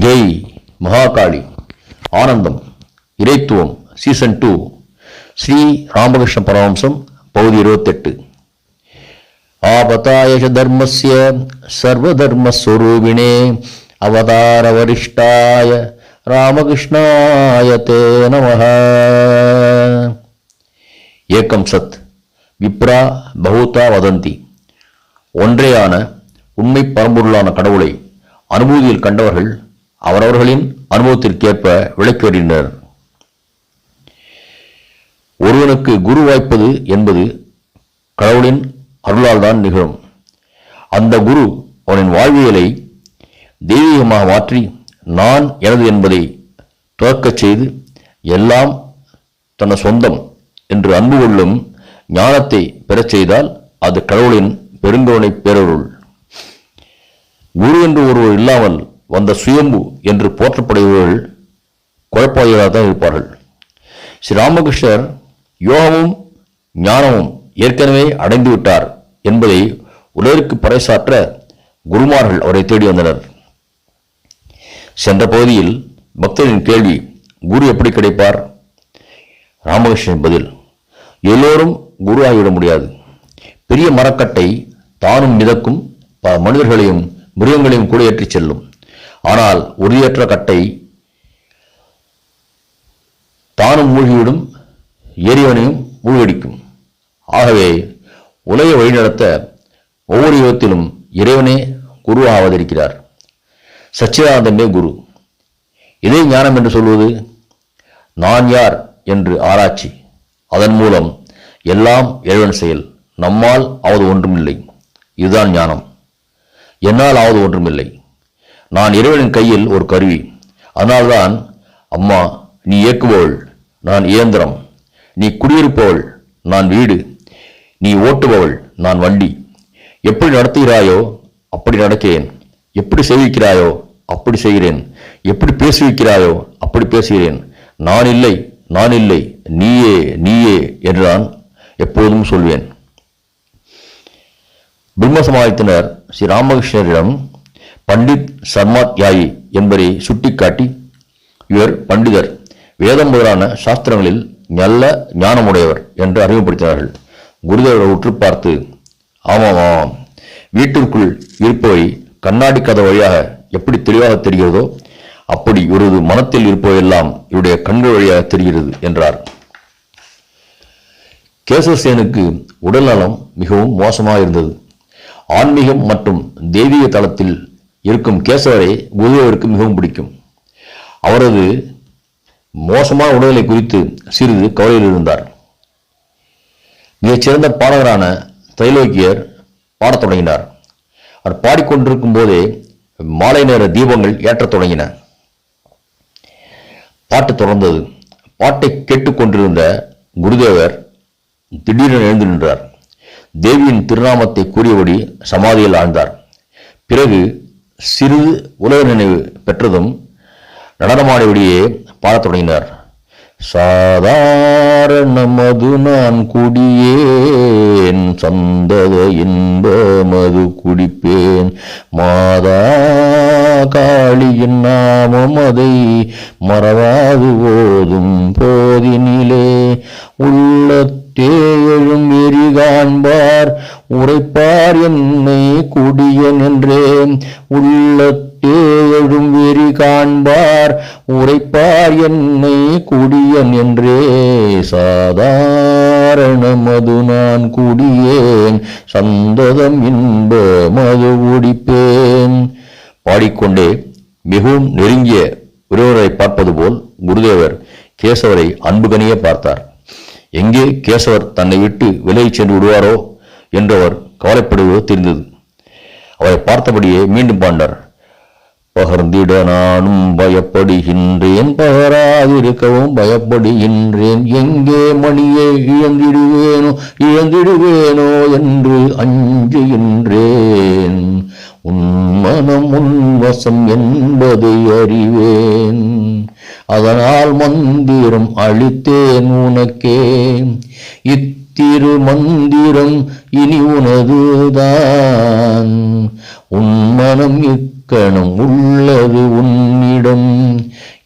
கெய் மகாகாளி ஆனந்தம் இறைத்துவம் season two Sri Ramakrishna Paramahamsa பகுதி இருபத்தெட்டு. ஆபதாயஷ தர்மஸ்ய சர்வதர்மஸ்வரூபிணே அவதார வரிஷ்டாய ராமகிருஷ்ணாய தே நம ஏக்கம் சத் விப்ரா பகுதா வதந்தி. ஒன்றேயான உண்மை பரம்பொருளான கடவுளை அனுபூதியில் கண்டவர்கள் அவரவர்களின் அனுபவத்திற்கேற்ப விளக்கி ஒருவனுக்கு குரு வாய்ப்பது என்பது கடவுளின் அருளால் தான் நிகழும். அந்த குரு அவனின் வாழ்வியலை தெய்வீகமாக மாற்றி நான் எனது என்பதை துறக்கச் செய்து எல்லாம் தன சொந்தம் என்று அன்பு கொள்ளும் ஞானத்தை பெறச் செய்தால் அது கடவுளின் பெருங்கவனை பேரருள். குரு என்று ஒருவர் இல்லாமல் வந்த சுயம்பு என்று போற்றப்படுபவர்கள் குழப்பாளிகளாக தான் இருப்பார்கள். ஸ்ரீ ராமகிருஷ்ணர் யோகமும் ஞானமும் ஏற்கனவே அடைந்து விட்டார் என்பதை உலகிற்கு பறைசாற்ற குருமார்கள் அவரை தேடி வந்தனர். சென்ற பகுதியில் பக்தரின் கேள்வி குரு எப்படி கிடைப்பார்? ராமகிருஷ்ணன் பதில் எல்லோரும் குரு ஆகிவிட முடியாது. பெரிய மரக்கட்டை தானும் மிதக்கும் பல மனிதர்களையும் மிருகங்களையும் கூட ஏற்றிச் செல்லும். ஆனால் உறுதியற்ற கட்டை தானும் மூழ்கிவிடும் எரியவனையும் மூழ்கடிக்கும். ஆகவே உலகை வழிநடத்த ஒவ்வொரு யுகத்திலும் இறைவனே குருவாக அவதரிக்கிறார் சச்சிதானந்தமே குரு. இதை ஞானம் என்று சொல்வது நான் யார் என்று ஆராய்ச்சி. அதன் மூலம் எல்லாம் இறைவன் செயல். நம்மால் ஆவது ஒன்றுமில்லை. இதுதான் ஞானம். என்னால் ஆவது ஒன்றுமில்லை. நான் இறைவனின் கையில் ஒரு கருவி. அதனால்தான் அம்மா நீ இயக்குபவள் நான் இயந்திரம். நீ குடியிருப்பவள் நான் வீடு. நீ ஓட்டுபவள் நான் வண்டி. எப்படி நடத்துகிறாயோ அப்படி நடக்கிறேன். எப்படி செய்விக்கிறாயோ அப்படி செய்கிறேன். எப்படி பேசுவிக்கிறாயோ அப்படி பேசுகிறேன். நான் இல்லை நான் இல்லை நீயே நீயே என்று நான் எப்போதும் சொல்வேன். பிரம்ம சமாஜத்தினர் ஸ்ரீ ராமகிருஷ்ணரிடம் பண்டித் சர்மாத்யாயி என்பதை சுட்டிக்காட்டி இவர் பண்டிதர் வேதம் முதலான சாஸ்திரங்களில் நல்ல ஞானமுடையவர் என்று அறிமுகப்படுத்தினார்கள். குருதேவரை உற்று பார்த்து ஆமாம் ஆமாம் வீட்டிற்குள் இருப்பவை கண்ணாடி கதை வழியாக எப்படி தெளிவாக தெரிகிறதோ அப்படி இவரது மனத்தில் இருப்பவையெல்லாம் இவருடைய கண்கள் வழியாக தெரிகிறது என்றார். கேசவசேனுக்கு உடல்நலம் மிகவும் மோசமாக இருந்தது. ஆன்மீகம் மற்றும் தெய்வீக தளத்தில் இருக்கும் கேசவரை குருதேவருக்கு மிகவும் பிடிக்கும். அவரது மோசமான உடல்நிலை குறித்து சிறிது கவலையில் இருந்தார். மிகச்சிறந்த பாடகரான தைலோக்கியர் பாடத் தொடங்கினார். அவர் பாடிக்கொண்டிருக்கும் போதே மாலை நேர தீபங்கள் ஏற்றத் தொடங்கின. பாட்டு தொடர்ந்தது. பாட்டை கேட்டுக்கொண்டிருந்த குருதேவர் திடீரென எழுந்து நின்றார். தேவியின் திருநாமத்தை கூறியபடி சமாதியில் ஆழ்ந்தார். பிறகு சிறிது உலக நினைவு பெற்றதும் நடனமாடிபடியே பாடத் தொடங்கினார். சாதாரணமது நான் குடியேன் சந்தத இன்பமது குடிப்பேன். மாதா காளியின் நாமம் அதை மறவாது போதும் போதினிலே உள்ள விட்டே எழும் எரி காண்பார். உரைப்பார் என்னை குடியன் என்றேன் உள்ளத்தே எழும் வெறி காண்பார். உரைப்பார் என்னை குடியன் என்றே சாதாரணமது நான் குடியேன். சந்ததம் இன்ப மது குடிப்பேன். பாடிக்கொண்டே மிகவும் நெருங்கிய ஒருவரை பார்ப்பது போல் குருதேவர் கேசவரை அன்புகனியே பார்த்தார். எங்கே கேசவர் தன்னை விட்டு விலகிச் சென்று விடுவாரோ என்றவர் கவலைப்படுவது தெரிந்தது. அவரை பார்த்தபடியே மீண்டும் பாண்டார். பகர்ந்திட நானும் பயப்படுகின்றேன் பகராதிருக்கவும் பயப்படுகின்றேன். எங்கே மணியை இழந்திடுவேனோ இழந்திடுவேனோ என்று அஞ்சுகின்றேன். உன் மனம் உன்வசம் என்பதை அறிவேன். அதனால் மந்திரம் அளித்தேன் உனக்கே. இத்திரு மந்திரம் இனி உனதுதான். உன் மனம் இக்கணம் உள்ளது உன்னிடம்.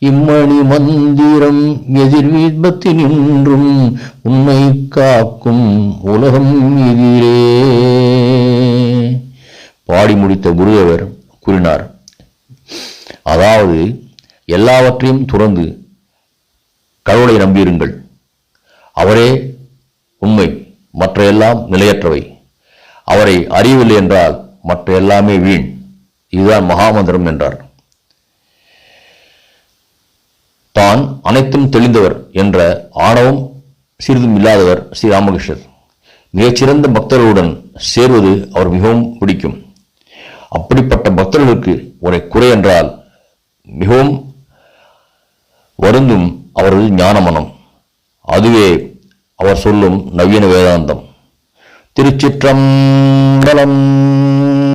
இம்மணி மந்திரம் எதிர்விபத்து நின்றும் உன்னை காக்கும் உலகம் எதிரே பாடி முடித்த குருதேவர் கூறினார் அதாவது எல்லாவற்றையும் துறந்து கடவுளை நம்பியிருங்கள். அவரே உண்மை மற்ற எல்லாம் நிலையற்றவை. அவரை அறியவில்லை என்றால் மற்ற எல்லாமே வீண். இதுதான் மகாமந்திரம் என்றார். தான் அனைத்தும் தெளிந்தவர் என்ற ஆணவம் சிறிதும் இல்லாதவர் ஸ்ரீ ராமகிருஷ்ணர். மிகச்சிறந்த பக்தர்களுடன் சேர்வது அவர் மிகவும் பிடிக்கும். அப்படிப்பட்ட பக்தர்களுக்கு ஒரு குறை என்றால் மிகவும் வருந்தும் அவரது ஞானமனம். அதுவே அவர் சொல்லும் நவீன வேதாந்தம். திருச்சிற்றம்பலம்